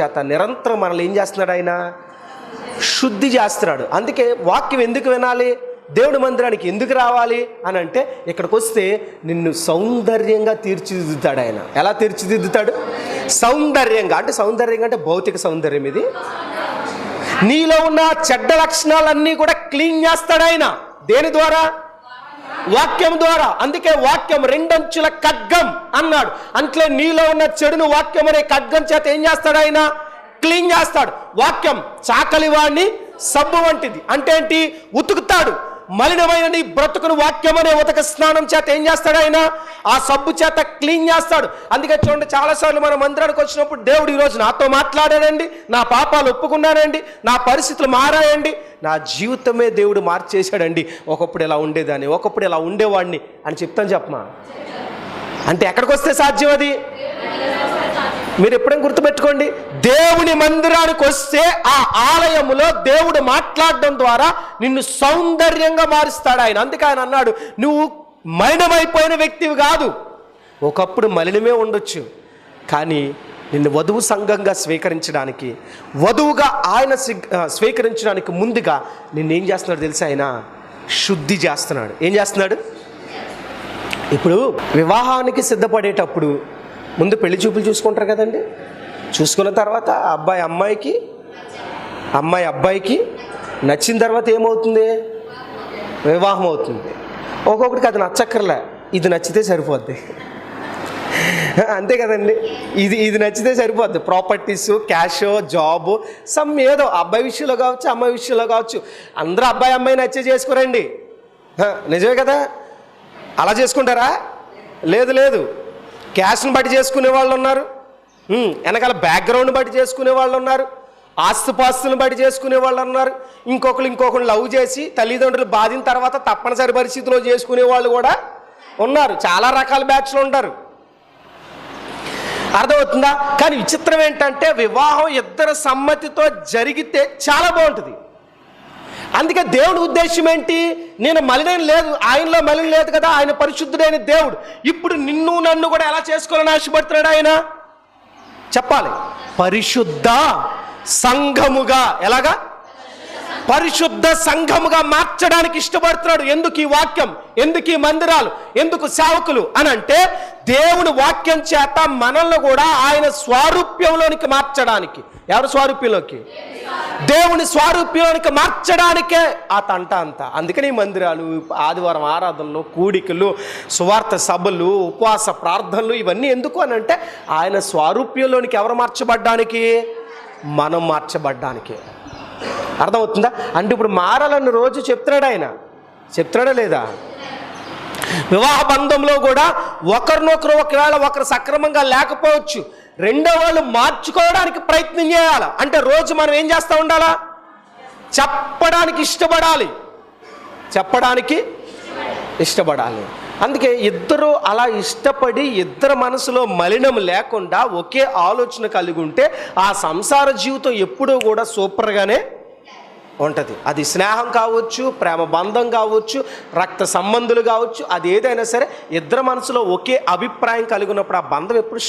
చేత నిరంతరం మనల్ని ఏం చేస్తున్నాడు ఆయన? శుద్ధి చేస్తున్నాడు. అందుకే వాక్యం ఎందుకు వినాలి? దేవుడి మందిరానికి ఎందుకు రావాలి? అని అంటే ఇక్కడికి వస్తే నిన్ను సౌందర్యంగా తీర్చిదిద్దుతాడు ఆయన. ఎలా తీర్చిదిద్దుతాడు? సౌందర్యంగా. అంటే సౌందర్యంగా అంటే భౌతిక సౌందర్యం ఇది. నీలో ఉన్న చెడ్డ లక్షణాలన్నీ కూడా క్లీన్ చేస్తాడు ఆయన. దేని ద్వారా? వాక్యం ద్వారా. అందుకే వాక్యం రెండంచుల ఖడ్గం అన్నాడు. అంటే నీలో ఉన్న చెడును వాక్యం అనే ఖడ్గం చేత ఏం చేస్తాడు ఆయన? క్లీన్ చేస్తాడు. వాక్యం చాకలి వాడిని సబ్బు వంటిది. అంటే ఏంటి? ఉతుకుతాడు. మలినమైన నీ బ్రతుకును వాక్యం అనే ఉతక స్నానం చేత ఏం చేస్తాడు ఆయన? ఆ సబ్బు చేత క్లీన్ చేస్తాడు. అందుకే చూడండి చాలాసార్లు మన మందిరానికి వచ్చినప్పుడు దేవుడు ఈరోజు నాతో మాట్లాడాడండి నా పాపాలు ఒప్పుకున్నానండి నా పరిస్థితులు మారాయండి నా జీవితమే దేవుడు మార్చేశాడండి. ఒకప్పుడు ఇలా ఉండేదాన్ని ఒకప్పుడు ఇలా ఉండేవాడిని అని చెప్తాను చెప్పమా? అంటే ఎక్కడికి వస్తే సాధ్యం అది? మీరు ఎప్పుడైనా గుర్తుపెట్టుకోండి దేవుని మందిరానికి వస్తే ఆ ఆలయములో దేవుడు మాట్లాడడం ద్వారా నిన్ను సౌందర్యంగా మారుస్తాడు ఆయన. అందుకే ఆయన అన్నాడు నువ్వు మలినమైపోయిన వ్యక్తివి కాదు. ఒకప్పుడు మలినమే ఉండొచ్చు. కానీ నిన్ను వధువు సంఘంగా స్వీకరించడానికి వధువుగా ఆయన స్వీ- స్వీకరించడానికి ముందుగా నిన్నేం చేస్తున్నాడు తెలుసా ఆయన? శుద్ధి చేస్తున్నాడు. ఏం చేస్తున్నాడు? ఇప్పుడు వివాహానికి సిద్ధపడేటప్పుడు ముందు పెళ్ళి చూపులు చూసుకుంటారు కదండి. చూసుకున్న తర్వాత అబ్బాయి అమ్మాయికి అమ్మాయి అబ్బాయికి నచ్చిన తర్వాత ఏమవుతుంది? వివాహం అవుతుంది. ఒక్కొక్కడికి అది నచ్చక్కర్లే. ఇది నచ్చితే సరిపోద్ది. అంతే కదండి. ఇది ఇది నచ్చితే సరిపోద్ది. ప్రాపర్టీస్ క్యాష్ జాబ్ సమ్ ఏదో అబ్బాయి విషయంలో కావచ్చు అమ్మాయి విషయంలో కావచ్చు. అందరూ అబ్బాయి అమ్మాయి నచ్చే చేసుకోరండి. నిజమే కదా? అలా చేసుకుంటారా? లేదు లేదు. క్యాష్ని బట్టి చేసుకునే వాళ్ళు ఉన్నారు. వెనకాల బ్యాక్గ్రౌండ్ బట్టి చేసుకునే వాళ్ళు ఉన్నారు ఆస్తుపాస్తులను బట్టి చేసుకునే వాళ్ళు ఉన్నారు. ఇంకొకరు ఇంకొకరు లవ్ చేసి తల్లిదండ్రులు బాధిన తర్వాత తప్పనిసరి పరిస్థితిలో చేసుకునే వాళ్ళు కూడా ఉన్నారు. చాలా రకాల బ్యాచ్లు ఉంటారు. అర్థమవుతుందా? కానీ విచిత్రం ఏంటంటే వివాహం ఇద్దరు సమ్మతితో జరిగితే చాలా బాగుంటుంది. అందుకే దేవుడి ఉద్దేశం ఏంటి? నేను మలినం లేదు ఆయనలో మలినం లేదు కదా ఆయన పరిశుద్ధుడైన దేవుడు. ఇప్పుడు నిన్ను నన్ను కూడా ఎలా చేసుకోవాలని ఆశపడుతున్నాడు ఆయన? చెప్పాలి. పరిశుద్ధ సంఘముగా. ఎలాగా? పరిశుద్ధ సంఘముగా మార్చడానికి ఇష్టపడుతున్నాడు. ఎందుకు ఈ వాక్యం? ఎందుకు ఈ మందిరాలు? ఎందుకు సేవకులు? అని అంటే దేవుని వాక్యం చేత మనల్ని కూడా ఆయన స్వారూప్యంలోనికి మార్చడానికి. ఎవరి స్వారూప్యంలోకి? దేవుని స్వారూప్యంలోనికి మార్చడానికే ఆ తంట అంత. అందుకని ఈ మందిరాలు ఆదివారం ఆరాధనలు కూడికలు సువార్త సభలు ఉపవాస ప్రార్థనలు ఇవన్నీ ఎందుకు అని అంటే ఆయన స్వారూప్యంలోనికి ఎవరు మార్చబడ్డానికి? మనం మార్చబడ్డానికి. అర్థమవుతుందా? అంటే ఇప్పుడు మారాలని రోజు చెప్తున్నాడు ఆయన. చెప్తున్నాడా లేదా? వివాహ బంధంలో కూడా ఒకరినొకరు ఒకవేళ ఒకరు సక్రమంగా లేకపోవచ్చు రెండో వాళ్ళు మార్చుకోవడానికి ప్రయత్నం చేయాలి. అంటే రోజు మనం ఏం చేస్తూ ఉండాలా? చెప్పడానికి ఇష్టపడాలి. చెప్పడానికి ఇష్టపడాలి. అందుకే ఇద్దరు అలా ఇష్టపడి ఇద్దరు మనసులో మలినం లేకుండా ఒకే ఆలోచన కలిగి ఉంటే ఆ సంసార జీవితం ఎప్పుడూ కూడా సూపర్గానే ఉంటుంది. అది స్నేహం కావచ్చు ప్రేమ బంధం కావచ్చు రక్త సంబంధులు కావచ్చు అది ఏదైనా సరే ఇద్దరు మనసులో ఒకే అభిప్రాయం కలిగి ఉన్నప్పుడు ఆ బంధం ఎప్పుడు